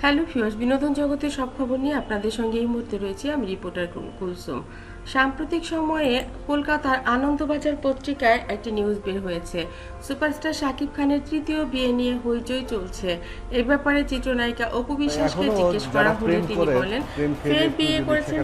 Hello ফিওস বিনোদন জগতের সব খবর নিয়ে আপনাদের সঙ্গে এই মুহূর্তে রয়েছে। আমি রিপোর্টার কুল- কুলসুম। সাম্প্রতিক সময়ে কলকাতার আনন্দবাজার পত্রিকায় একটি নিউজ বের হয়েছে। সুপারস্টার শাকিব খানের তৃতীয় বিয়ে নিয়ে হইচই চলছে। এ ব্যাপারে চিত্রনায়িকা অপু বিশ্বাসকে জিজ্ঞেস করা হলে তিনি বলেন ফের বিয়ে করেছেন।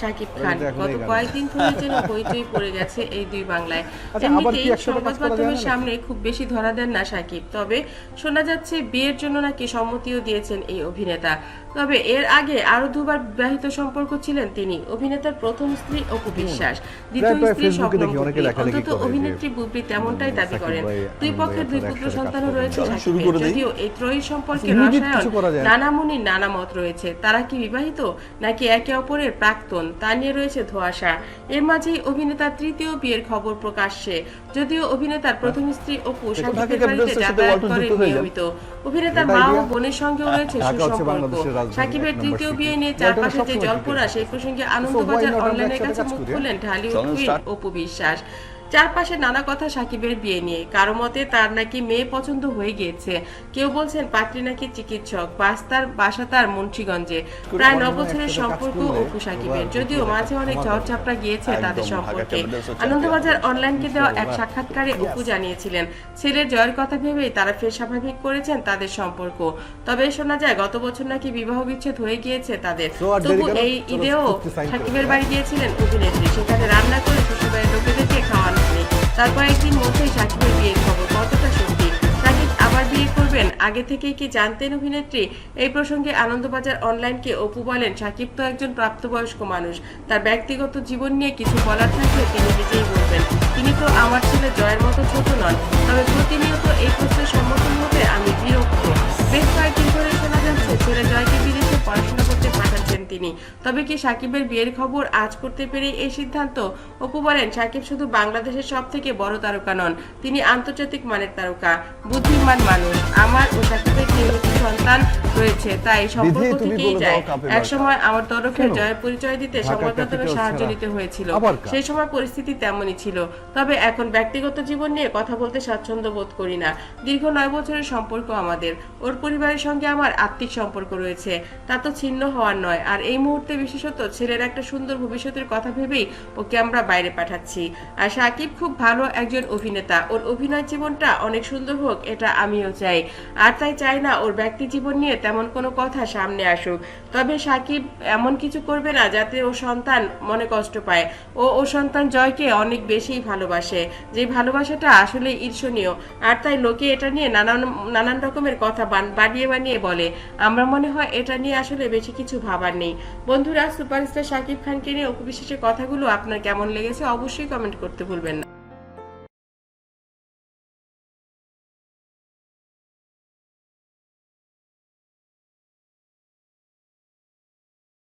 শাকিব খান। গত কয়েকদিন ধরে যেন হইচই পড়ে গেছে এই দুই বাংলায়। আচ্ছা, এমনিতেই সংবাদ মাধ্যমের সামনে খুব বেশি ধরা দেন না সাকিব তবে শোনা যাচ্ছে বিয়ের জন্য নাকি সম্মতিও দিয়েছেন এই অভিনেতা। তবে এর আগে আরও দুবার বিবাহিত সম্পর্ক ছিলেন তিনি। অভিনেতার প্রথম স্ত্রী অপু বিশ্বাস দ্বিতীয় স্ত্রী অন্তত অভিনেত্রী বুবলি তেমনটাই দাবি করেন। দুই পক্ষের দুই পুত্র সন্তানও রয়েছে সাকিবের। যদিও এই ত্রয়ী সম্পর্কে আচ্ছা, রসায়ন। নানা মুনির নানা মত রয়েছে। তারা কি বিবাহিত নাকি একে অপরের প্রাক্তন? তা নিয়ে রয়েছে ধোঁয়াশা। এর মাঝেই অভিনেতার তৃতীয় বিয়ের খবর প্রকাশ্যে। যদিও অভিনেতার প্রথম স্ত্রী অপু সাকিবের বাড়িতে যাতায়াত করেন। নিয়মিত। অভিনেতার মা ও বোনের সঙ্গেও রয়েছে সুসম্পর্ক। সাকিবের তৃতীয় বিয়ে নিয়ে চারপাশে যে জল্পনা সেই প্রসঙ্গে আনন্দবাজার একসাথে কাছে মুখ খুললেন ঢালিউড কুইন অপু বিশ্বাস। চারপাশে নানা কথা সাকিবের বিয়ে নিয়ে। কারও মতে তার নাকি মেয়ে পছন্দ হয়ে গিয়েছে। কেউ বলছেন পাত্রী নাকি চিকিৎসক বাস তার বাসা তার মুন্সিগঞ্জে। প্রায় ন বছরের সম্পর্ক অপু সাকিবের। যদিও মাঝে অনেক। ঝড়ঝাপটা গিয়েছে তাদের সম্পর্কে। আনন্দবাজার অনলাইনকে দেওয়া এক সাক্ষাৎকারে অপু জানিয়েছিলেন ছেলের জয়ের কথা ভেবেই তারা ফের স্বাভাবিক করেছেন তাদের সম্পর্ক। তবে শোনা যায় গত বছর নাকি বিবাহ বিচ্ছেদ হয়ে গিয়েছে তাদের। তবু এই ঈদেও। সাকিবের বাড়ি গিয়েছিলেন অভিনেত্রী। সেখানে রান্না করে শ্বশুরবাড়ির লোকেদেরকে খাওয়ানো তারপর একদিন মধ্যেই সাকিবের বিয়ের খবর। কতটা সত্যি? সাকিব আবার বিয়ে করবেন? আগে থেকেই কি জানতেন অভিনেত্রী? এই প্রসঙ্গে আনন্দবাজার অনলাইনকে অপু বলেন, সাকিব তো একজন প্রাপ্তবয়স্ক মানুষ। তার ব্যক্তিগত জীবন নিয়ে কিছু বলার থাকলে তিনি নিজেই বলবেন। তিনি তো আমার ছেলে জয়ের মতো ছোট নন। তবে প্রতিনিয়ত এই প্রশ্নের সম্মুখীন তিনি তবে কি সাকিবের বিয়ের খবর আজ করতে পেরে এই সিদ্ধান্ত? অপু বলেন, সাকিব শুধু বাংলাদেশের সব থেকে বড় তারকা নন, তিনি আন্তর্জাতিক মানের তারকা। বুদ্ধিমান মানুষ, আমার ও সাকিবের সন্তান রয়েছে। তাই সম্পর্ক থেকেই যায়। এক সময় আমার তরফে জয়ের পরিচয় দিতে সংবাদ মাধ্যমে সাহায্য নিতে হয়েছিল। সেই সময় পরিস্থিতি তেমনই ছিল। তবে এখন ব্যক্তিগত জীবন নিয়ে কথা বলতে স্বাচ্ছন্দ্য বোধ করি না। দীর্ঘ নয় বছরের সম্পর্ক আমাদের। ওর পরিবারের সঙ্গে আমার আত্মিক সম্পর্ক রয়েছে। তা তো ছিন্ন হওয়ার নয়। আর এই মুহূর্তে বিশেষত ছেলের একটা সুন্দর ভবিষ্যতের কথা ভেবেই ওকে আমরা বাইরে পাঠাচ্ছি। আর সাকিব খুব ভালো একজন অভিনেতা। ওর অভিনয় জীবনটা অনেক সুন্দর হোক এটা আমিও চাই। আর তাই চাই না ওর ব্যক্তি জীবন নিয়ে তেমন কোনো কথা সামনে আসুক। তবে সাকিব এমন কিছু করবে না যাতে ও সন্তান মনে কষ্ট পায়। ও ও সন্তান জয়কে অনেক বেশি ভালোবাসে। যে ভালোবাসাটা আসলে ঈর্ষণীয়। আর তাই লোকে এটা নিয়ে নানান নানান রকমের কথা বান- বানিয়ে বানিয়ে বলে। আমরা মনে হয় এটা নিয়ে আসলে বেশি কিছু ভাবার নেই। বন্ধুরা, সুপারস্টার শাকিব খানকে নিয়ে অপবিশ্বাসের কথাগুলো আপনার কেমন লেগেছে অবশ্যই কমেন্ট করতে ভুলবেন না।